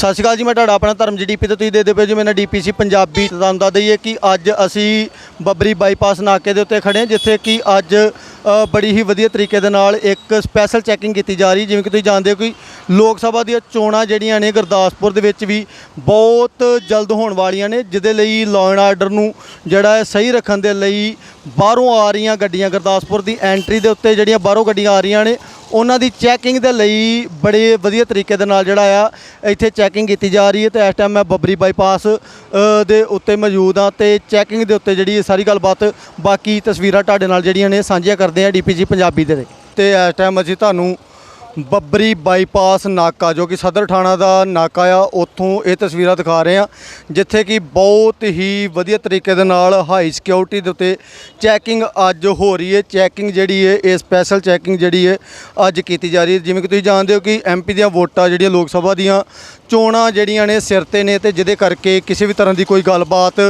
ਸਤਿ ਸ਼੍ਰੀ ਅਕਾਲ ਜੀ, ਮੈਂ ਤੁਹਾਡਾ ਆਪਣਾ ਧਰਮ ਜੀਡੀਪੀ ਤੇ ਤੁਸੀਂ ਦੇਖਦੇ ਪਏ ਜੀ, ਮੇਰਾ ਡੀਪੀਸੀ ਪੰਜਾਬੀ। ਤੁਹਾਨੂੰ ਦੱਸ ਦਈਏ ਕਿ ਅੱਜ ਅਸੀਂ ਬੱਬਰੀ ਬਾਈਪਾਸ ਨਾਕੇ ਦੇ ਉੱਤੇ ਖੜੇ ਹਾਂ, ਜਿੱਥੇ ਕਿ ਅੱਜ ਬੜੀ ਹੀ ਵਧੀਆ ਤਰੀਕੇ ਦੇ ਨਾਲ ਇੱਕ ਸਪੈਸ਼ਲ ਚੈਕਿੰਗ ਕੀਤੀ ਜਾ ਰਹੀ ਜਿਵੇਂ ਕਿ ਤੁਸੀਂ ਜਾਣਦੇ ਹੋ ਕਿ ਲੋਕ ਸਭਾ ਦੀਆਂ ਚੋਣਾਂ ਜਿਹੜੀਆਂ ਨੇ ਗੁਰਦਾਸਪੁਰ ਦੇ ਵਿੱਚ ਵੀ ਬਹੁਤ ਜਲਦ ਹੋਣ ਵਾਲੀਆਂ ਨੇ, ਜਿਹਦੇ ਲਈ ਲਾਅ ਐਂਡ ਆਰਡਰ ਨੂੰ ਜਿਹੜਾ ਹੈ ਸਹੀ ਰੱਖਣ ਦੇ ਲਈ ਬਾਹਰੋਂ ਆ ਰਹੀਆਂ ਗੱਡੀਆਂ ਗੁਰਦਾਸਪੁਰ ਦੀ ਐਂਟਰੀ ਦੇ ਉੱਤੇ ਜਿਹੜੀਆਂ ਬਾਹਰੋਂ ਗੱਡੀਆਂ ਆ ਰਹੀਆਂ ਨੇ, ਉਹਨਾਂ ਦੀ ਚੈਕਿੰਗ ਦੇ ਲਈ ਬੜੇ ਵਧੀਆ ਤਰੀਕੇ ਦੇ ਨਾਲ ਜਿਹੜਾ ਆ, ਇੱਥੇ ਚੈਕਿੰਗ ਕੀਤੀ ਜਾ ਰਹੀ ਹੈ ਤੇ ਇਸ ਟਾਈਮ ਮੈਂ ਬੱਬਰੀ ਬਾਈਪਾਸ ਦੇ ਉੱਤੇ ਮੌਜੂਦ ਹਾਂ ਤੇ ਚੈਕਿੰਗ ਦੇ ਉੱਤੇ ਜਿਹੜੀ ਸਾਰੀ ਗੱਲਬਾਤ ਬਾਕੀ ਤਸਵੀਰਾਂ ਤੁਹਾਡੇ ਨਾਲ ਜਿਹੜੀਆਂ ਨੇ ਸਾਂਝੀਆਂ ਕਰਦੇ ਆ ਡੀਪੀਜੀ ਪੰਜਾਬੀ ਦੇ ਤੇ ਇਸ ਟਾਈਮ ਅਸੀਂ ਤੁਹਾਨੂੰ ਬੱਬਰੀ ਬਾਈਪਾਸ ਨਾਕਾ ਜੋ ਕਿ ਸਦਰ ਥਾਣਾ ਦਾ ਨਾਕਾ ਆ ਉੱਥੋਂ ਇਹ ਤਸਵੀਰਾਂ ਦਿਖਾ ਰਹੇ ਆ ਜਿੱਥੇ ਕਿ ਬਹੁਤ ਹੀ ਵਧੀਆ ਤਰੀਕੇ ਦੇ ਨਾਲ ਹਾਈ ਸਿਕਿਉਰਿਟੀ ਦੇ ਉੱਤੇ ਚੈਕਿੰਗ ਅੱਜ ਹੋ ਰਹੀ ਹੈ। ਚੈਕਿੰਗ ਜਿਹੜੀ ਹੈ ਇਹ ਸਪੈਸ਼ਲ ਚੈਕਿੰਗ ਜਿਹੜੀ ਹੈ ਅੱਜ ਕੀਤੀ ਜਾ ਰਹੀ ਹੈ। ਜਿਵੇਂ ਕਿ ਤੁਸੀਂ ਜਾਣਦੇ ਹੋ ਕਿ ਐਮਪੀ ਦੀਆਂ ਵੋਟਾਂ ਜਿਹੜੀਆਂ ਲੋਕ ਸਭਾ ਦੀਆਂ ਚੋਣਾਂ ਜਿਹੜੀਆਂ ਨੇ ਸਿਰ ਤੇ ਨੇ ਤੇ ਜਿਹਦੇ ਕਰਕੇ ਕਿਸੇ ਵੀ ਤਰ੍ਹਾਂ ਦੀ ਕੋਈ ਗੱਲਬਾਤ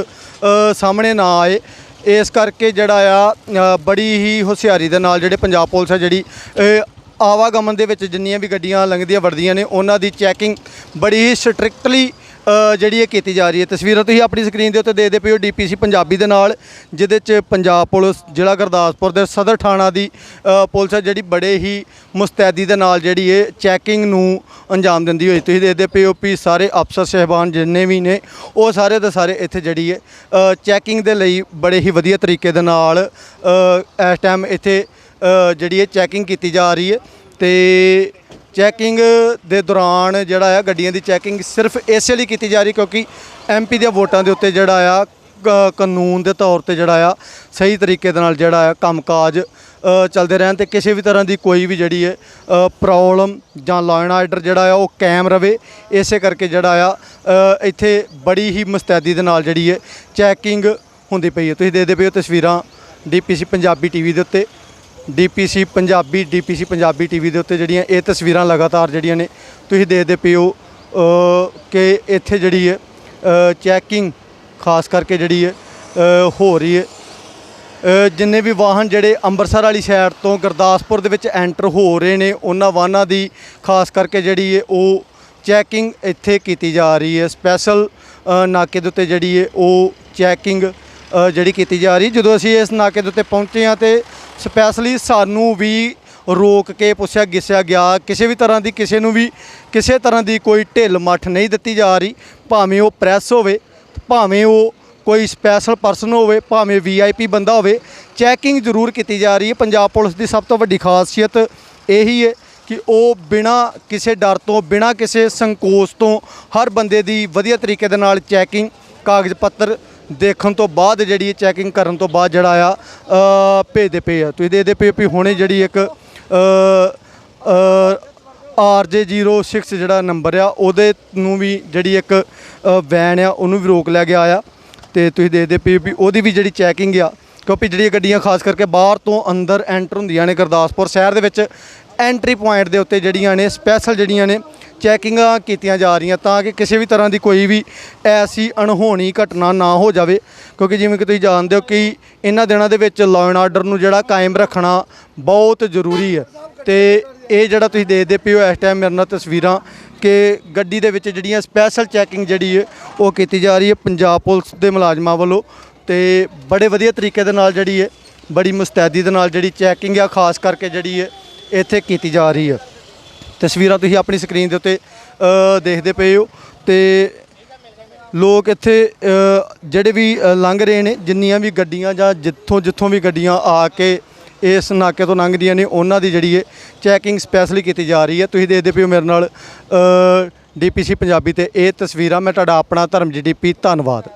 ਸਾਹਮਣੇ ਨਾ ਆਏ। ਇਸ ਕਰਕੇ ਜਿਹੜਾ ਆ ਬੜੀ ਹੀ ਹੁਸ਼ਿਆਰੀ ਦੇ ਨਾਲ ਜਿਹੜੇ ਪੰਜਾਬ ਪੁਲਿਸ ਹੈ ਜਿਹੜੀ ਅ, ਆਵਾਗਮਨ ਦੇ ਵਿੱਚ ਜਿੰਨੀਆਂ ਵੀ ਗੱਡੀਆਂ ਲੰਘਦੀਆਂ ਵੜਦੀਆਂ ਨੇ, ਉਹਨਾਂ ਦੀ ਚੈਕਿੰਗ ਬੜੀ ਹੀ ਸਟ੍ਰਿਕਟਲੀ ਜਿਹੜੀ ਇਹ ਕੀਤੀ ਜਾ ਰਹੀ ਹੈ। ਤਸਵੀਰਾਂ ਤੁਸੀਂ ਆਪਣੀ ਸਕਰੀਨ ਦੇ ਉੱਤੇ ਦੇਖਦੇ ਪਏ ਹੋ ਡੀਪੀਸੀ ਪੰਜਾਬੀ ਦੇ ਨਾਲ, ਜਿਹਦੇ 'ਚ ਪੰਜਾਬ ਪੁਲਿਸ, ਜ਼ਿਲ੍ਹਾ ਗੁਰਦਾਸਪੁਰ ਦੇ ਸਦਰ ਥਾਣਾ ਦੀ ਪੁਲਿਸ ਹੈ ਜਿਹੜੀ ਬੜੇ ਹੀ ਮੁਸਤੈਦੀ ਦੇ ਨਾਲ ਜਿਹੜੀ ਇਹ ਚੈਕਿੰਗ ਨੂੰ ਅੰਜਾਮ ਦਿੰਦੀ ਹੋਈ। ਤੁਸੀਂ ਦੇਖਦੇ ਪਏ ਹੋ ਵੀ ਸਾਰੇ ਅਫਸਰ ਸਹਿਬਾਨ ਜਿੰਨੇ ਵੀ ਨੇ, ਉਹ ਸਾਰੇ ਦੇ ਸਾਰੇ ਇੱਥੇ ਜਿਹੜੀ ਹੈ ਚੈਕਿੰਗ ਦੇ ਲਈ ਬੜੇ ਹੀ ਵਧੀਆ ਤਰੀਕੇ ਦੇ ਨਾਲ ਇਸ ਟਾਈਮ ਇੱਥੇ ਜਿਹੜੀ ਹੈ ਚੈਕਿੰਗ ਕੀਤੀ ਜਾ ਰਹੀ ਹੈ ਤੇ ਚੈਕਿੰਗ ਦੇ ਦੌਰਾਨ ਜਿਹੜਾ ਆ ਗੱਡੀਆਂ ਦੀ ਚੈਕਿੰਗ ਸਿਰਫ ਇਸੇ ਲਈ ਕੀਤੀ ਜਾ ਰਹੀ ਕਿਉਂਕਿ ਐਮਪੀ ਦੀਆਂ ਵੋਟਾਂ ਦੇ ਉੱਤੇ ਜਿਹੜਾ ਆ ਕ- ਕਾਨੂੰਨ ਦੇ ਤੌਰ ਤੇ ਜਿਹੜਾ ਆ ਸਹੀ ਤਰੀਕੇ ਦੇ ਨਾਲ ਜਿਹੜਾ ਆ ਕੰਮਕਾਜ ਅ, ਚੱਲਦੇ ਰਹਿਣ ਤੇ ਕਿਸੇ ਵੀ ਤਰ੍ਹਾਂ ਦੀ ਕੋਈ ਵੀ ਜਿਹੜੀ ਹੈ ਪ੍ਰੋਬਲਮ ਜਾਂ ਲਾਅ ਆਰਡਰ ਜਿਹੜਾ ਆ ਉਹ ਕਾਇਮ ਰਵੇ। ਇਸੇ ਕਰਕੇ ਜਿਹੜਾ ਆ ਇੱਥੇ ਬੜੀ ਹੀ ਮੁਸਤੈਦੀ ਦੇ ਨਾਲ ਜਿਹੜੀ ਹੈ ਚੈਕਿੰਗ ਹੁੰਦੀ ਪਈ ਹੈ। ਤੁਸੀਂ ਦੇਖਦੇ ਪਏ ਹੋ ਤਸਵੀਰਾਂ ਡੀਪੀਸੀ ਪੰਜਾਬੀ ਟੀਵੀ ਦੇ ਉੱਤੇ। DPC Punjabi DPC Punjabi TV ਦੇ ਉੱਤੇ ਜਿਹੜੀਆਂ ਇਹ ਤਸਵੀਰਾਂ ਲਗਾਤਾਰ ਜਿਹੜੀਆਂ ਨੇ, ਤੁਸੀਂ ਦੇਖਦੇ ਪਏ ਹੋ ਕਿ ਇੱਥੇ ਜਿਹੜੀ ਹੈ ਚੈਕਿੰਗ ਖਾਸ ਕਰਕੇ ਜਿਹੜੀ ਹੈ ਹੋ ਰਹੀ ਹੈ। ਜਿੰਨੇ ਵੀ ਵਾਹਨ ਜਿਹੜੇ ਅੰਮ੍ਰਿਤਸਰ ਵਾਲੀ ਸਾਈਡ ਤੋਂ ਗੁਰਦਾਸਪੁਰ ਦੇ ਵਿੱਚ ਐਂਟਰ ਹੋ ਰਹੇ ਨੇ, ਉਹਨਾਂ ਵਾਹਨਾਂ ਦੀ ਖਾਸ ਕਰਕੇ ਜਿਹੜੀ ਹੈ, ਉਹ ਚੈਕਿੰਗ ਇੱਥੇ ਕੀਤੀ ਜਾ ਰਹੀ ਹੈ। ਸਪੈਸ਼ਲ ਨਾਕੇ ਦੇ ਉੱਤੇ ਜਿਹੜੀ ਹੈ, ਉਹ ਚੈਕਿੰਗ ਜਿਹੜੀ ਕੀਤੀ ਜਾ ਰਹੀ ਜਦੋਂ ਅਸੀਂ ਇਸ ਨਾਕੇ ਦੇ ਉੱਤੇ ਪਹੁੰਚੇ ਹਾਂ ਤੇ ਸਪੈਸ਼ਲੀ ਸਾਨੂੰ ਵੀ ਰੋਕ ਕੇ ਪੁੱਛਿਆ ਗਿੱਸਿਆ ਗਿਆ, ਕਿਸੇ ਵੀ ਤਰ੍ਹਾਂ ਦੀ ਕਿਸੇ ਨੂੰ ਵੀ, ਕਿਸੇ ਤਰ੍ਹਾਂ ਦੀ ਕੋਈ ਢਿੱਲ ਮੱਠ ਨਹੀਂ ਦਿੱਤੀ ਜਾ ਰਹੀ, ਭਾਵੇਂ ਉਹ ਪ੍ਰੈਸ ਹੋਵੇ, ਭਾਵੇਂ ਉਹ ਕੋਈ ਸਪੈਸ਼ਲ ਪਰਸਨ ਹੋਵੇ, ਭਾਵੇਂ ਵੀਆਈਪੀ ਬੰਦਾ ਹੋਵੇ ਚੈਕਿੰਗ ਜ਼ਰੂਰ ਕੀਤੀ ਜਾ ਰਹੀ ਹੈ। ਪੰਜਾਬ ਪੁਲਿਸ ਦੀ ਸਭ ਤੋਂ ਵੱਡੀ ਖਾਸੀਅਤ ਇਹੀ ਹੈ ਕਿ ਉਹ ਬਿਨਾ ਕਿਸੇ ਡਰ ਤੋਂ, ਬਿਨਾ ਕਿਸੇ ਸੰਕੋਚ ਤੋਂ ਹਰ ਬੰਦੇ ਦੀ ਵਧੀਆ ਤਰੀਕੇ ਦੇ ਨਾਲ ਚੈਕਿੰਗ ਕਾਗਜ਼ ਪੱਤਰ ਦੇਖਣ ਤੋਂ ਬਾਅਦ ਜਿਹੜੀ ਚੈਕਿੰਗ ਕਰਨ ਤੋਂ ਬਾਅਦ ਜਿਹੜਾ ਆ ਭੇਜਦੇ ਪਏ ਆ। ਤੁਸੀਂ ਦੇਖਦੇ ਪਏ ਹੋ ਵੀ ਹੁਣੇ ਜਿਹੜੀ ਇੱਕ ਆਰਜੇ 06 ਜਿਹੜਾ ਨੰਬਰ ਆ, ਉਹਦੇ ਨੂੰ ਵੀ ਜਿਹੜੀ ਇੱਕ ਵੈਨ ਆ, ਉਹਨੂੰ ਵੀ ਰੋਕ ਲਿਆ ਗਿਆ ਆ। ਤੇ ਤੁਸੀਂ ਦੇਖਦੇ ਪਏ ਵੀ ਉਹਦੀ ਵੀ ਜਿਹੜੀ ਚੈਕਿੰਗ ਆ, ਕਿਉਂਕਿ ਜਿਹੜੀਆਂ ਗੱਡੀਆਂ ਖਾਸ ਕਰਕੇ ਬਾਹਰ ਤੋਂ ਅੰਦਰ ਐਂਟਰ ਹੁੰਦੀਆਂ ਨੇ ਗੁਰਦਾਸਪੁਰ ਸ਼ਹਿਰ ਦੇ ਵਿੱਚ ਐਂਟਰੀ ਪੁਆਇੰਟ ਦੇ ਉੱਤੇ ਜਿਹੜੀਆਂ ਨੇ ਸਪੈਸ਼ਲ ਜਿਹੜੀਆਂ ਨੇ ਚੈਕਿੰਗਾਂ ਕੀਤੀਆਂ ਜਾ ਰਹੀਆਂ ਤਾਂ ਕਿ ਕਿਸੇ ਵੀ ਤਰ੍ਹਾਂ ਦੀ ਕੋਈ ਵੀ ਐਸੀ ਅਣਹੋਣੀ ਘਟਨਾ ਨਾ ਹੋ ਜਾਵੇ। ਕਿਉਂਕਿ ਜਿਵੇਂ ਕਿ ਤੁਸੀਂ ਜਾਣਦੇ ਹੋ ਕਿ ਇਹਨਾਂ ਦਿਨਾਂ ਦੇ ਵਿੱਚ ਲਾਅ ਐਂਡ ਆਰਡਰ ਨੂੰ ਜਿਹੜਾ ਕਾਇਮ ਰੱਖਣਾ ਬਹੁਤ ਜ਼ਰੂਰੀ ਹੈ। ਤੇ ਇਹ ਜਿਹੜਾ ਤੁਸੀਂ ਦੇਖਦੇ ਪਏ ਹੋ ਇਸ ਟਾਈਮ ਮੇਰੇ ਨਾਲ ਤਸਵੀਰਾਂ ਕਿ ਗੱਡੀ ਦੇ ਵਿੱਚ ਜਿਹੜੀਆਂ ਸਪੈਸ਼ਲ ਚੈਕਿੰਗ ਜਿਹੜੀ ਹੈ ਉਹ ਕੀਤੀ ਜਾ ਰਹੀ ਹੈ ਪੰਜਾਬ ਪੁਲਿਸ ਦੇ ਮੁਲਾਜ਼ਮਾਂ ਵੱਲੋਂ। ਤੇ ਬੜੇ ਵਧੀਆ ਤਰੀਕੇ ਦੇ ਨਾਲ ਜਿਹੜੀ ਹੈ, ਬੜੀ ਮੁਸਤੈਦੀ ਦੇ ਨਾਲ ਜਿਹੜੀ ਚੈਕਿੰਗ ਆ, ਖਾਸ ਕਰਕੇ ਜਿਹੜੀ ਹੈ, ਇੱਥੇ ਕੀਤੀ ਜਾ ਰਹੀ ਹੈ। ਤਸਵੀਰਾਂ ਤੁਸੀਂ ਆਪਣੀ ਸਕਰੀਨ ਦੇ ਉੱਤੇ ਦੇਖਦੇ ਪਏ ਹੋ ਤੇ ਲੋਕ ਇੱਥੇ ਜਿਹੜੇ ਵੀ ਲੰਘ ਰਹੇ ਨੇ, ਜਿੰਨੀਆਂ ਵੀ ਗੱਡੀਆਂ ਜਾਂ ਜਿੱਥੋਂ ਜਿੱਥੋਂ ਵੀ ਗੱਡੀਆਂ ਆ ਕੇ ਇਸ ਨਾਕੇ ਤੋਂ ਲੰਘਦੀਆਂ ਨੇ, ਉਹਨਾਂ ਦੀ ਜਿਹੜੀ ਹੈ ਚੈਕਿੰਗ ਸਪੈਸ਼ਲੀ ਕੀਤੀ ਜਾ ਰਹੀ ਹੈ। ਤੁਸੀਂ ਦੇਖਦੇ ਪਏ ਹੋ ਮੇਰੇ ਨਾਲ ਡੀਪੀਸੀ ਪੰਜਾਬੀ ਤੇ ਇਹ ਤਸਵੀਰਾਂ, ਮੈਂ ਤੁਹਾਡਾ ਆਪਣਾ ਧਰਮ ਜੀਡੀਪੀ ਧੰਨਵਾਦ।